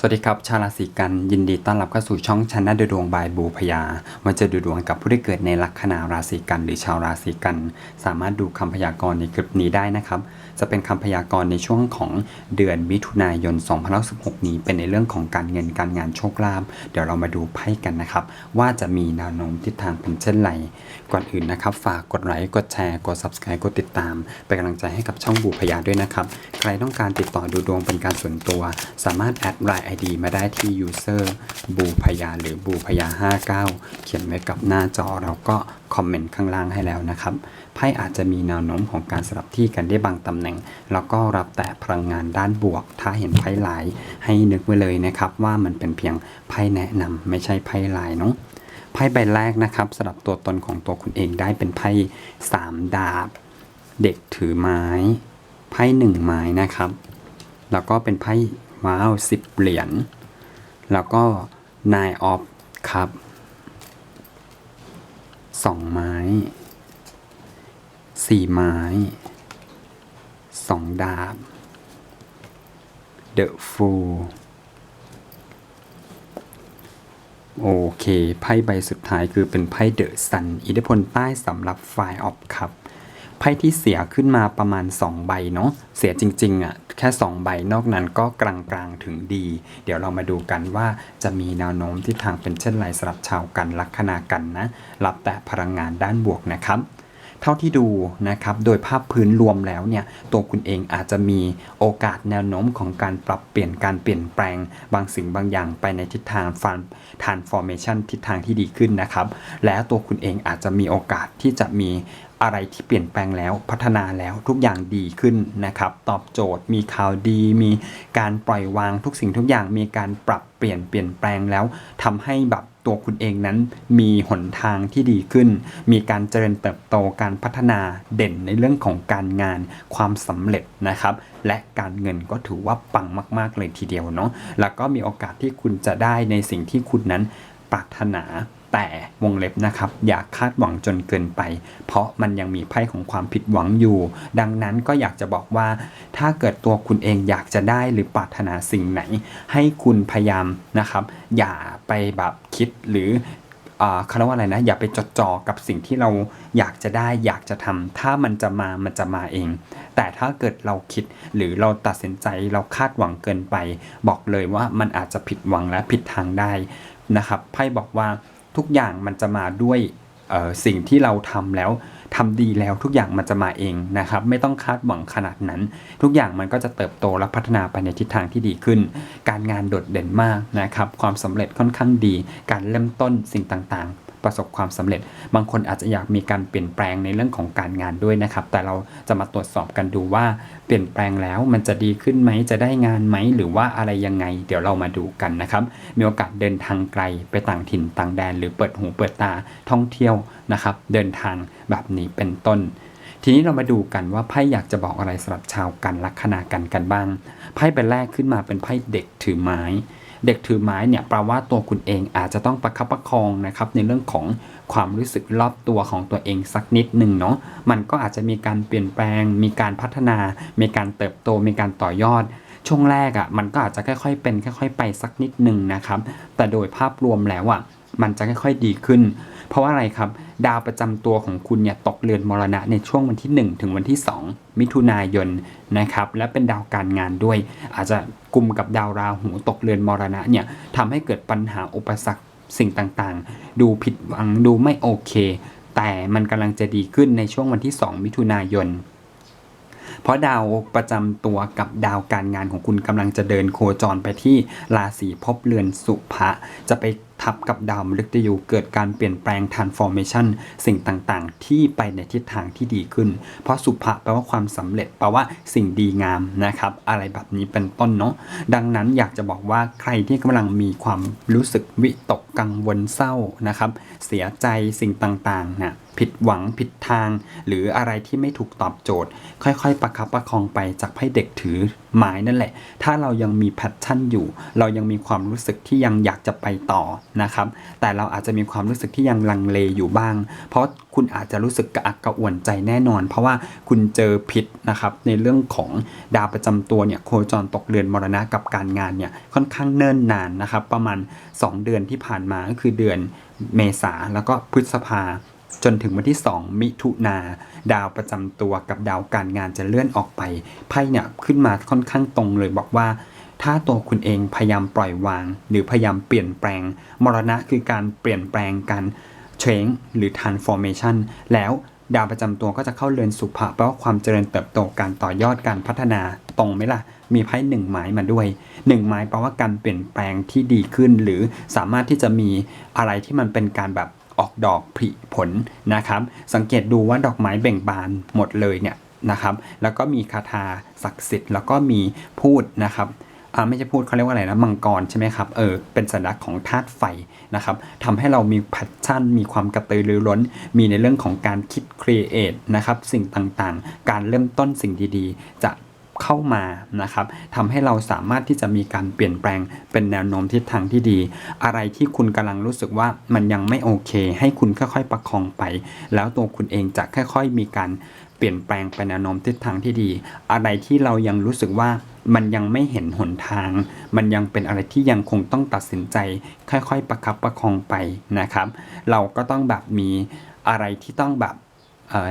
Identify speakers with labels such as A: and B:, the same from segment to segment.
A: สวัสดีครับ ชาวราศีกันยินดีต้อนรับเข้าสู่ช่องชันนาดูดวงบายบูพยามันจะดูดวงกับผู้ที่เกิดในลัคนาราศีกันหรือชาวราศีกัน สามารถดูคำพยากรณ์ในคลิปนี้ได้นะครับ จะเป็นคำพยากรณ์ในช่วงของเดือนมิถุนายน2016นี้ เป็นในเรื่องของการเงินการงานโชคลาภเดี๋ยวเรามาดูไพ่กันนะครับ ว่าจะมีแนวโน้มทิศทางเป็นเช่นไร ก่อนอื่นนะครับ ฝากกดไลค์กดแชร์กด subscribe กดติดตาม เป็นกำลังใจให้กับช่องบูพยาด้วยนะครับ ใครต้องการติดต่อดูดวงเป็นการส่วนตัว สามารถแอดไลน์ ID มาได้ที่ user บูพยาหรือบูพยา59 เขียนไว้กับหน้าจอเราก็คอมเมนต์ข้างล่างให้แล้วนะครับ ไพ่อาจจะมีแนวโน้มของการสลับที่กันได้บางตำแหน่ง แล้วก็รับแต่พลังงานด้านบวก ถ้าเห็นไพ่หลาย ให้นึกไว้เลยนะครับว่ามันเป็นเพียงไพ่แนะนำไม่ใช่ไพ่ลายเนาะไพ่ใบแรกนะครับสำหรับตัวตนของตัวคุณเองได้เป็นไพ่สามดาบ เด็กถือไม้ ไพ่หนึ่งไม้นะครับ แล้วก็เป็นไพ่ว้าวสิบเหรียญแล้วก็นายออฟครับสองไม้ สี่ไม้สองดาบเดอะฟูลโอเค ไพ่ใบสุดท้ายคือเป็นไพ่เดอะซัน อิทธิพลใต้สำหรับไฟออฟครับไพ่ที่เสียขึ้นมาประมาณ 2 ใบเนาะเสียจริงๆอะ่ะแค่ 2 ใบนอกนั้นก็กลางๆถึงดี เดี๋ยวเรามาดูกันว่าจะมีแนวโน้มที่ทางเป็นเช่นไรสำหรับชาวกันลัคนากันนะ รับแต่พลังงานด้านบวกนะครับ เท่าที่ดูนะครับโดยภาพพื้นรวมแล้วเนี่ยตัวคุณเองอาจจะมีโอกาสแนวโน้มของการปรับเปลี่ยนการเปลี่ยนแปลงบางสิ่งบางอย่างไปในทิศทางฟันทานฟอร์เมชันทิศทางที่ดีขึ้นนะครับ และตัวคุณเองอาจจะมีโอกาสที่จะมี อะไรที่เปลี่ยนแปลงแล้วพัฒนาแล้วทุกอย่างดีขึ้นนะครับ ตอบโจทย์มีข่าวดี มีการปล่อยวางทุกสิ่งทุกอย่างมีการปรับเปลี่ยนเปลี่ยนแปลงแล้วทำให้แบบตัวคุณเองนั้นมีหนทางที่ดีขึ้น มีการเจริญเติบโตการพัฒนาเด่นในเรื่องของการงานความสำเร็จนะครับ และการเงินก็ถือว่าปังมากๆเลยทีเดียวเนาะแล้วก็มีโอกาสที่คุณจะได้ในสิ่งที่คุณนั้นปรารถนา แต่วงเล็บนะครับอย่าคาดหวังจนเกินไป เพราะมันยังมีไพ่ของความผิดหวังอยู่ ดังนั้นก็อยากจะบอกว่า ถ้าเกิดตัวคุณเองอยากจะได้หรือปรารถนาสิ่งไหน ให้คุณพยายามนะครับ อย่าไปแบบคิดหรือเขาเรียกว่าอะไรนะ อย่าไปจดจ่อกับสิ่งที่เราอยากจะได้อยากจะทำถ้ามันจะมามันจะมาเอง แต่ถ้าเกิดเราคิดหรือเราตัดสินใจเราคาดหวังเกินไป บอกเลยว่ามันอาจจะผิดหวังและผิดทางได้นะครับไพ่บอกว่า ทุกอย่างมันจะมาด้วยสิ่งที่เราทำแล้วทำดีแล้วทุกอย่างมันจะมาเองนะครับ ไม่ต้องคาดหวังขนาดนั้น ทุกอย่างมันก็จะเติบโตและพัฒนาไปในทิศทางที่ดีขึ้น การงานโดดเด่นมากนะครับ ความสำเร็จค่อนข้างดี การเริ่มต้นสิ่งต่างๆ ประสบความสำเร็จ บางคนอาจจะอยากมีการเปลี่ยนแปลงในเรื่องของการงานด้วยนะครับ แต่เราจะมาตรวจสอบกันดูว่าเปลี่ยนแปลงแล้วมันจะดีขึ้นไหมจะได้งานไหมหรือว่าอะไรยังไง เดี๋ยวเรามาดูกันนะครับ มีโอกาสเดินทางไกลไปต่างถิ่นต่างแดน หรือเปิดหูเปิดตาท่องเที่ยวนะครับ เดินทางแบบนี้เป็นต้นทีนี้เรามาดูกันว่าไพ่อยากจะบอกอะไรสำหรับชาวกันลัคนากันกันบ้าง ไพ่ใบแรกขึ้นมาเป็นไพ่เด็กถือไม้ เด็กถือไม้เนี่ยแปลว่าตัวคุณเองอาจจะต้องประคับประคองนะครับในเรื่องของความรู้สึกรอบตัวของตัวเองสักนิดหนึ่งเนาะมันก็อาจจะมีการเปลี่ยนแปลง มีการพัฒนา มีการเติบโต มีการต่อยอด ช่วงแรกอะ่ะมันก็อาจจะค่อยๆเป็นค่อย ๆ ไปสักนิดหนึ่งนะครับ แต่โดยภาพรวมแล้วอะมันจะค่อยๆดีขึ้น เพราะว่าอะไรครับ ดาวประจำตัวของคุณเนี่ยตกเรือนมรณะในช่วงวันที่ 1 ถึงวันที่ 2 มิถุนายนนะครับ และเป็นดาวการงานด้วย อาจจะกลุ่มกับดาวราหูตกเรือนมรณะเนี่ยทำให้เกิดปัญหาอุปสรรคสิ่งต่างๆ ดูผิดหวังดูไม่โอเค แต่มันกำลังจะดีขึ้นในช่วงวันที่ 2 มิถุนายนเพราะดาวประจำตัวกับดาวการงานของคุณกำลังจะเดินโคจรไปที่ราศีภพเรือนสุภะจะไป ทับกับดาวมฤตยูเกิดการเปลี่ยนแปลง transformation สิ่งต่างๆ ที่ไปในทิศทางที่ดีขึ้น เพราะสุภะแปลว่าความสำเร็จแปลว่าสิ่งดีงามนะครับ อะไรแบบนี้เป็นต้นเนาะดังนั้นอยากจะบอกว่าใครที่กำลังมีความรู้สึกวิตกกังวลเศร้านะครับเสียใจสิ่งต่างๆนะผิดหวังผิดทาง หรืออะไรที่ไม่ถูกตอบโจทย์ ค่อยๆ ประคับประคองไปจากไพ่เด็กถือไม้นั่นแหละ ถ้าเรายังมีแพชชั่นอยู่ เรายังมีความรู้สึกที่ยังอยากจะไปต่อนะครับ แต่เราอาจจะมีความรู้สึกที่ยังลังเลอยู่บ้าง เพราะคุณอาจจะรู้สึกกระอักกระอ่วนใจแน่นอน เพราะว่าคุณเจอผิดนะครับในเรื่องของดาวประจำตัวเนี่ยโคจรตกเรือนมรณะกับการงานเนี่ยค่อนข้างเนิ่นนานนะครับ ประมาณ 2 เดือนที่ผ่านมาก็คือเดือนเมษาแล้วก็พฤษภา จนถึงวันที่ 2 มิถุนาดาวประจำตัวกับดาวการงานจะเลื่อนออกไปไพ่เนี่ยขึ้นมาค่อนข้างตรงเลยบอกว่า ถ้าตัวคุณเองพยายามปล่อยวาง หรือพยายามเปลี่ยนแปลง มรณะคือการเปลี่ยนแปลงการ change หรือ transformation แล้วดาวประจำตัวก็จะเข้าเรือนสุภะแปลว่าความเจริญเติบโตการต่อยอดการพัฒนาตรงไหมล่ะ มีไพ่หนึ่งไม้มาด้วยหนึ่งไม้แปลว่าการเปลี่ยนแปลงที่ดีขึ้น หรือสามารถที่จะมีอะไรที่มันเป็นการแบบ ออกดอกผลิผลนะครับ สังเกตดูว่าดอกไม้เบ่งบานหมดเลยเนี่ยนะครับ แล้วก็มีคาถาศักดิ์สิทธิ์แล้วก็มีพูดนะครับไม่ใช่พูดเขาเรียกว่าอะไรนะมังกรใช่ไหมครับเออเป็นสัญลักษณ์ของธาตุไฟนะครับทำให้เรามีแพชชั่น มีความกระตือรือร้น มีในเรื่องของการคิดครีเอทนะครับสิ่งต่างๆ การเริ่มต้นสิ่งดีๆ จะ เข้ามานะครับทำให้เราสามารถที่จะมีการเปลี่ยนแปลงเป็นแนวโน้มทิศทางที่ดี อะไรที่คุณกำลังรู้สึกว่ามันยังไม่โอเค ให้คุณค่อยๆประคองไป แล้วตัวคุณเองจะค่อย ๆ มีการเปลี่ยนแปลงไปแนวโน้มทิศทางที่ดี อะไรที่เรายังรู้สึกว่ามันยังไม่เห็นหนทาง มันยังเป็นอะไรที่ยังคงต้องตัดสินใจ ค่อยๆ ประคับประคองไปนะครับ เราก็ต้องแบบมีอะไรที่ต้องแบบ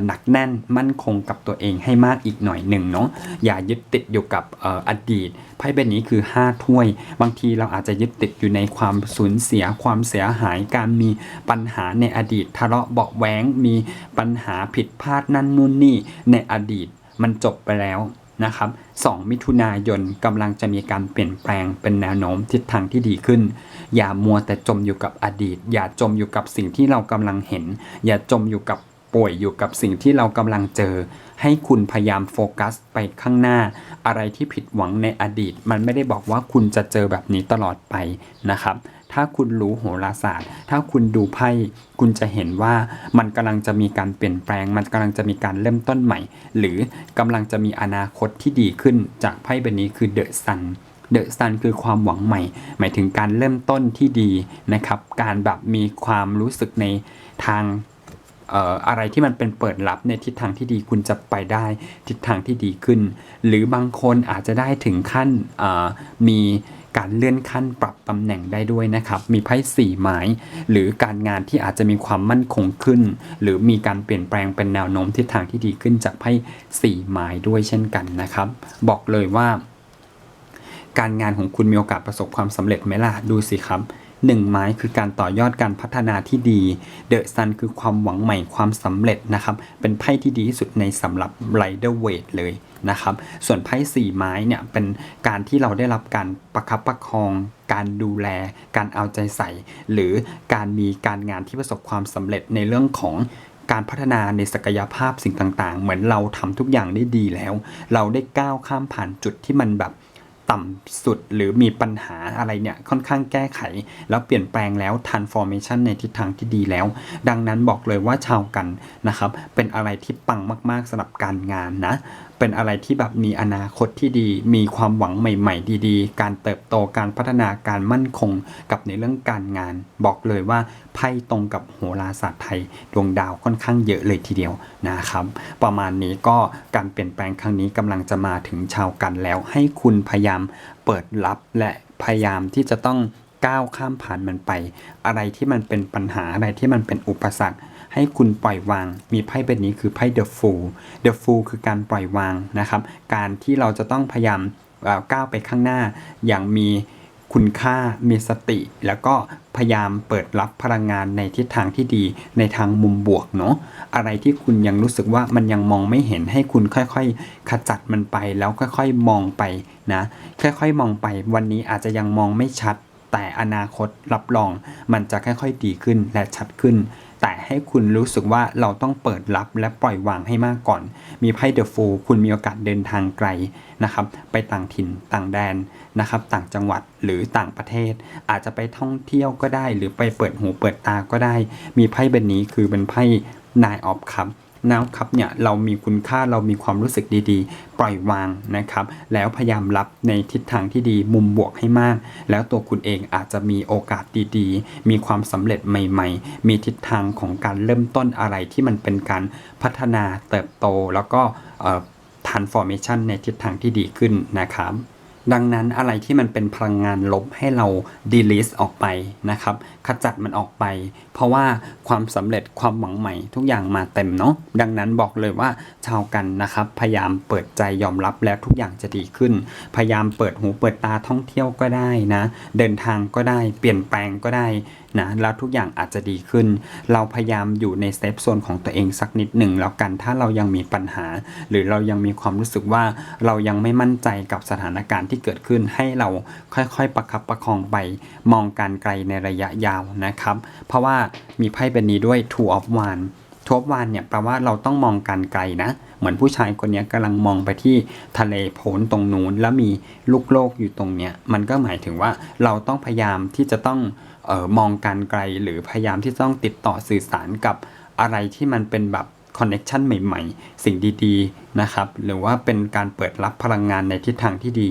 A: หนักแน่นมั่นคงกับตัวเองให้มากอีกหน่อยหนึ่งเนาะอย่ายึดติดอยู่กับออดีตไพ่ใบนี้คือ 5 ถ้วย บางทีเราอาจจะยึดติดอยู่ในความสูญเสียความเสียหายการมีปัญหาในอดีตทะเลาะเบาะแว้งมีปัญหาผิดพลาดนั่นนู่นนี่ในอดีตมันจบไปแล้วนะครับ2มิถุนายนกำลังจะมีการเปลี่ยนแปลงเป็นแนวโน้มทิศทางที่ดีขึ้น อย่ามัวแต่จมอยู่กับอดีต อย่าจมอยู่กับสิ่งที่เรากำลังเห็น อย่าจมอยู่กับ ป่วยอยู่กับสิ่งที่เรากำลังเจอ ให้คุณพยายามโฟกัสไปข้างหน้า อะไรที่ผิดหวังในอดีต มันไม่ได้บอกว่าคุณจะเจอแบบนี้ตลอดไปนะครับ ถ้าคุณรู้โหราศาสตร์ ถ้าคุณดูไพ่คุณจะเห็นว่ามันกำลังจะมีการเปลี่ยนแปลง มันกำลังจะมีการเริ่มต้นใหม่ หรือกำลังจะมีอนาคตที่ดีขึ้นจากไพ่ใบนี้คือเดอะซันเดอะซันคือความหวังใหม่ หมายถึงการเริ่มต้นที่ดีนะครับ การแบบมีความรู้สึกในทาง อะไรที่มันเป็นเปิดรับในทิศทางที่ดีคุณจะไปได้ทิศทางที่ดีขึ้น หรือบางคนอาจจะได้ถึงขั้นมีการเลื่อนขั้นปรับตำแหน่งได้ด้วยนะครับ มีไพ่สี่ไม้หรือการงานที่อาจจะมีความมั่นคงขึ้น หรือมีการเปลี่ยนแปลงเป็นแนวโน้มทิศทางที่ดีขึ้นจากไพ่สี่ไม้ด้วยเช่นกันนะครับ บอกเลยว่า การงานของคุณมีโอกาสประสบความสำเร็จไหมล่ะดูสิครับ หนึ่งไม้คือการต่อยอดการพัฒนาที่ดี เดอะซันคือความหวังใหม่ความสำเร็จนะครับ เป็นไพ่ที่ดีที่สุดในสำหรับไรเดอร์เวทเลยนะครับ ส่วนไพ่สี่ไม้เนี่ยเป็นการที่เราได้รับการประคับประคอง การดูแล การเอาใจใส่ หรือการมีการงานที่ประสบความสำเร็จในเรื่องของการพัฒนาในศักยภาพสิ่งต่างๆ เหมือนเราทำทุกอย่างได้ดีแล้ว เราได้ก้าวข้ามผ่านจุดที่มันแบบ ต่ำสุดหรือมีปัญหาอะไรเนี่ยค่อนข้างแก้ไข แล้วเปลี่ยนแปลงแล้ว transformation ในทิศทางที่ดีแล้ว ดังนั้นบอกเลยว่าชาวกันนะครับ เป็นอะไรที่ปังมากๆสำหรับการงานนะ เป็นอะไรที่แบบมีอนาคตที่ดี มีความหวังใหม่ ๆ ดี ๆ การเติบโตการพัฒนาการมั่นคงกับในเรื่องการงาน บอกเลยว่าไพ่ตรงกับโหราศาสตร์ไทยดวงดาวค่อนข้างเยอะเลยทีเดียวนะครับ ประมาณนี้ก็การเปลี่ยนแปลงครั้งนี้กำลังจะมาถึงชาวกันแล้ว ให้คุณพยายามเปิดรับและพยายามที่จะต้องก้าวข้ามผ่านมันไป อะไรที่มันเป็นปัญหาอะไรที่มันเป็นอุปสรรค ให้คุณปล่อยวาง มีไพ่เป็นนี้คือไพ่ The Fool The Fool คือการปล่อยวางนะครับ การที่เราจะต้องพยายามก้าวไปข้างหน้า อย่างมีคุณค่ามีสติ แล้วก็พยายามเปิดรับพลังงานในทิศทางที่ดีในทางมุมบวกเนาะอะไรที่คุณยังรู้สึกว่ามันยังมองไม่เห็นให้คุณค่อยๆ ขจัดมันไปแล้วค่อยๆมองไปนะค่อยๆ มองไป วันนี้อาจจะยังมองไม่ชัดแต่อนาคตรับรองมันจะค่อยๆดีขึ้นและชัดขึ้น แต่ให้คุณรู้สึกว่าเราต้องเปิดรับและปล่อยวางให้มากก่อน มีไพ่เดอะฟูคุณมีโอกาสเดินทางไกลนะครับ ไปต่างถิ่นต่างแดนนะครับ ต่างจังหวัดหรือต่างประเทศ อาจจะไปท่องเที่ยวก็ได้ หรือไปเปิดหูเปิดตาก็ได้ มีไพ่ใบนี้คือเป็นไพ่นายออฟครับ นะครับเนี่ยเรามีคุณค่าเรามีความรู้สึกดีๆ ปล่อยวางนะครับ แล้วพยายามรับในทิศทางที่ดีมุมบวกให้มาก แล้วตัวคุณเองอาจจะมีโอกาสดีๆ มีความสำเร็จใหม่ ๆ มีทิศทางของการเริ่มต้นอะไรที่มันเป็นการพัฒนาเติบโตแล้วก็ transformation ในทิศทางที่ดีขึ้นนะครับ ดังนั้นอะไรที่มันเป็นพลังงานลบให้เรา delete ออกไปนะครับ ขจัดมันออกไป เพราะว่าความสำเร็จความหวังใหม่ทุกอย่างมาเต็มเนาะดังนั้นบอกเลยว่าชาวกันนะครับ พยายามเปิดใจยอมรับแล้วทุกอย่างจะดีขึ้น พยายามเปิดหูเปิดตาท่องเที่ยวก็ได้นะ เดินทางก็ได้ เปลี่ยนแปลงก็ได้นะแล้วทุกอย่างอาจจะดีขึ้น เราพยายามอยู่ในเซฟโซนของตัวเองสักนิดหนึ่งแล้วกันถ้าเรายังมีปัญหา หรือเรายังมีความรู้สึกว่าเรายังไม่มั่นใจกับสถานการณ์ที่เกิดขึ้น ให้เราค่อยๆ ประคับประคองไปมองการไกลในระยะยาวนะครับ เพราะว่ามีไพ่เป็นนี้ด้วย two of wands two of wands เนี่ยแปลว่าเราต้องมองการไกลนะ เหมือนผู้ชายคนนี้กำลังมองไปที่ทะเลโพนตรงนู้น แล้วมีลูกโลกอยู่ตรงเนี้ยมันก็หมายถึงว่าเราต้องพยายามที่จะต้องออมองการไกลหรือพยายามที่ต้องติดต่อสื่อสารกับอะไรที่มันเป็นแบบคอนเน็ชันใหม่ๆ สิ่งดีๆนะครับ หรือว่าเป็นการเปิดรับพลังงานในทิศทางที่ดี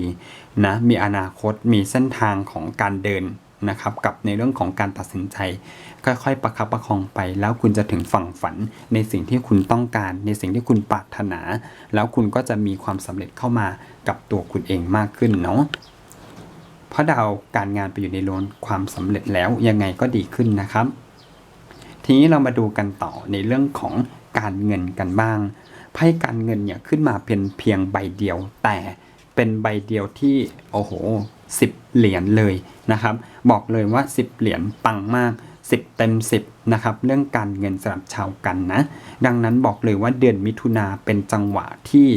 A: นะมีอนาคตมีเส้นทางของการเดิน นะครับกับในเรื่องของการตัดสินใจ ค่อยๆ ประคับประคองไป แล้วคุณจะถึงฝั่งฝัน ในสิ่งที่คุณต้องการ ในสิ่งที่คุณปรารถนา แล้วคุณก็จะมีความสำเร็จเข้ามากับตัวคุณเองมากขึ้นเนาะเพราะดาวการงานไปอยู่ในโลนความสำเร็จแล้วยังไงก็ดีขึ้นนะครับ ทีนี้เรามาดูกันต่อในเรื่องของการเงินกันบ้างไพ่การเงินเนี่ยขึ้นมาเป็นเพียงใบเดียวแต่เป็นใบเดียวที่โอ้โหสิบเหรียญเลยนะครับ บอกเลยว่า 10 เหรียญปังมาก 10 เต็ม 10 นะครับ เรื่องการเงินสำหรับชาวกันนะ ดังนั้นบอกเลยว่าเดือนมิถุนาเป็นจังหวะที่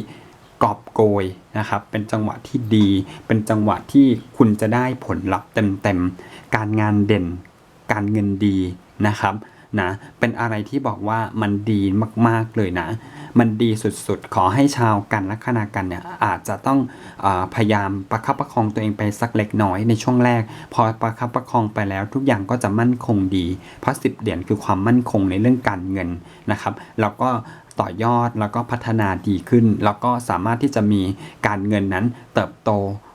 A: กอบโกยนะครับ เป็นจังหวะที่ดี เป็นจังหวะที่คุณจะได้ผลลัพธ์เต็มๆ การงานเด่น การเงินดีนะครับ นะ เป็นอะไรที่บอกว่ามันดีมากๆเลยนะ มันดีสุดๆ ขอให้ชาวกันลัคนากันเนี่ยอาจจะต้องอาพยายามประคับประคองตัวเองไปสักเล็กน้อยในช่วงแรก พอประคับประคองไปแล้วทุกอย่างก็จะมั่นคงดี เพราะสิบเหรียญคือความมั่นคงในเรื่องการเงินนะครับ แล้วก็ต่อยอดแล้วก็พัฒนาดีขึ้น แล้วก็สามารถที่จะมีการเงินนั้นเติบโต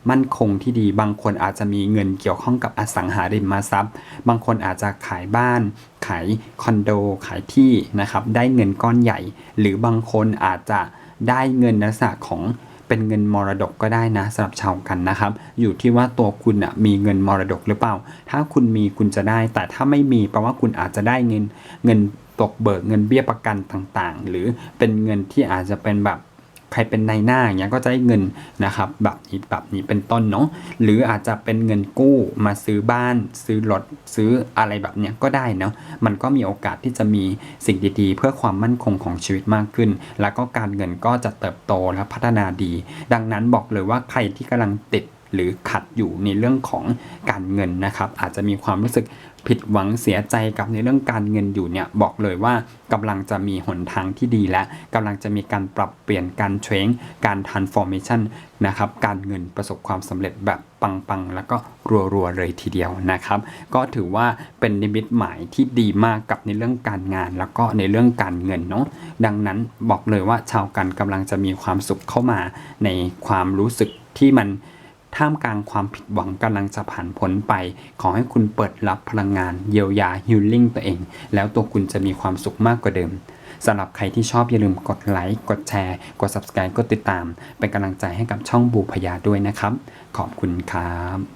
A: มั่นคงที่ดี บางคนอาจจะมีเงินเกี่ยวข้องกับอสังหาริมทรัพย์ บางคนอาจจะขายบ้าน ขายคอนโด ขายที่นะครับ ได้เงินก้อนใหญ่ หรือบางคนอาจจะได้เงินนลักษณะของเป็นเงินมรดกก็ได้นะสำหรับชาวกันนะครับ อยู่ที่ว่าตัวคุณอะมีเงินมรดกหรือเปล่า ถ้าคุณมีคุณจะได้ แต่ถ้าไม่มีแปลว่าคุณอาจจะได้เงินเงินตกเบิกเงินเบี้ยประกันต่างๆ หรือเป็นเงินที่อาจจะเป็นแบบ ใครเป็นนายหน้าอย่างเงี้ยก็จะได้เงินนะครับแบบนี้แบบนี้เป็นต้นเนาะหรืออาจจะเป็นเงินกู้มาซื้อบ้าน ซื้อรถซื้ออะไรแบบเนี้ยก็ได้เนาะมันก็มีโอกาสที่จะมีสิ่งดีๆ เพื่อความมั่นคงของชีวิตมากขึ้น แล้วก็การเงินก็จะเติบโตและพัฒนาดี ดังนั้นบอกเลยว่าใครที่กำลังติดหรือขัดอยู่ในเรื่องของการเงินนะครับ อาจจะมีความรู้สึก ผิดหวังเสียใจกับในเรื่องการเงินอยู่เนี่ยบอกเลยว่ากำลังจะมีหนทางที่ดีและกำลังจะมีการปรับเปลี่ยนการเทรนการ transformation นะครับการเงินประสบความสำเร็จแบบปังๆ แล้วก็รัวๆเลยทีเดียวนะครับ ก็ถือว่าเป็นนิมิตหมายที่ดีมากกับในเรื่องการงาน แล้วก็ในเรื่องการเงินเนาะดังนั้นบอกเลยว่าชาวกันกำลังจะมีความสุขเข้ามาในความรู้สึกที่มัน ท่ามกลางความผิดหวังกำลังจะผ่านพ้นไป ขอให้คุณเปิดรับพลังงานเยียวยาฮิลลิ่งตัวเอง แล้วตัวคุณจะมีความสุขมากกว่าเดิมสำหรับใครที่ชอบอย่าลืมกดไลค์กดแชร์ กด subscribe กดติดตาม เป็นกำลังใจให้กับช่องบูพยาด้วยนะครับ ขอบคุณครับ